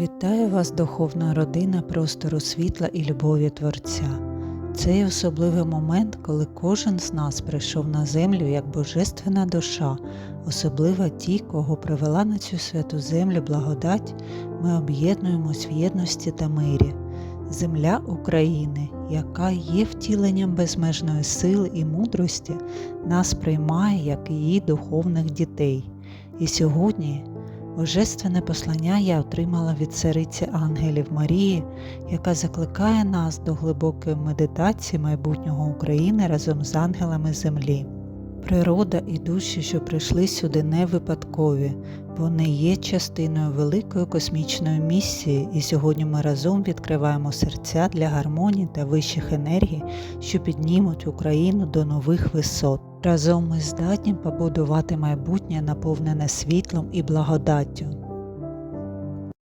Вітаю вас, духовна родина простору світла і любові Творця. Цей особливий момент, коли кожен з нас прийшов на землю як божественна душа, особливо ті, кого привела на цю святу землю благодать, ми об'єднуємось в єдності та мирі. Земля України, яка є втіленням безмежної сили і мудрості, нас приймає як її духовних дітей. І сьогодні Божественне послання я отримала від цариці ангелів Марії, яка закликає нас до глибокої медитації майбутнього України разом з ангелами землі. Природа і душі, що прийшли сюди, не випадкові, вони є частиною великої космічної місії, і сьогодні ми разом відкриваємо серця для гармонії та вищих енергій, що піднімуть Україну до нових висот. Разом ми здатні побудувати майбутнє, наповнене світлом і благодаттю.